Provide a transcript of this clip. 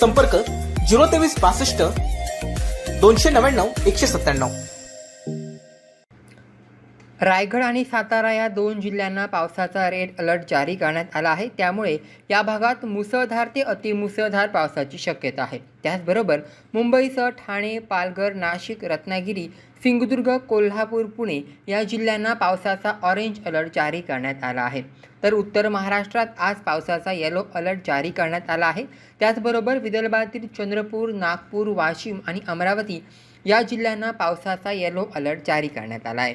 संपर्क झिरो तेवीस बासष्ट दोनशे नव्याण्णव एकशे सत्त्याण्णव. रायगड आणि सातारा या दोन जिल्ह्यांना पावसाचा रेड अलर्ट जारी करण्यात आला आहे. त्यामुळे या भागात मुसळधार ते अतिमुसळधार पावसाची शक्यता आहे. त्याचबरोबर मुंबईसह ठाणे पालघर नाशिक रत्नागिरी सिंधुदुर्ग कोल्हापूर पुणे या जिल्ह्यांना पावसाचा ऑरेंज अलर्ट जारी करण्यात आला आहे. तर उत्तर महाराष्ट्रात आज पावसाचा येलो अलर्ट जारी करण्यात आला आहे. त्याचबरोबर विदर्भातील चंद्रपूर नागपूर वाशिम आणि अमरावती या जिल्ह्यांना पावसाचा येलो अलर्ट जारी करण्यात आला आहे.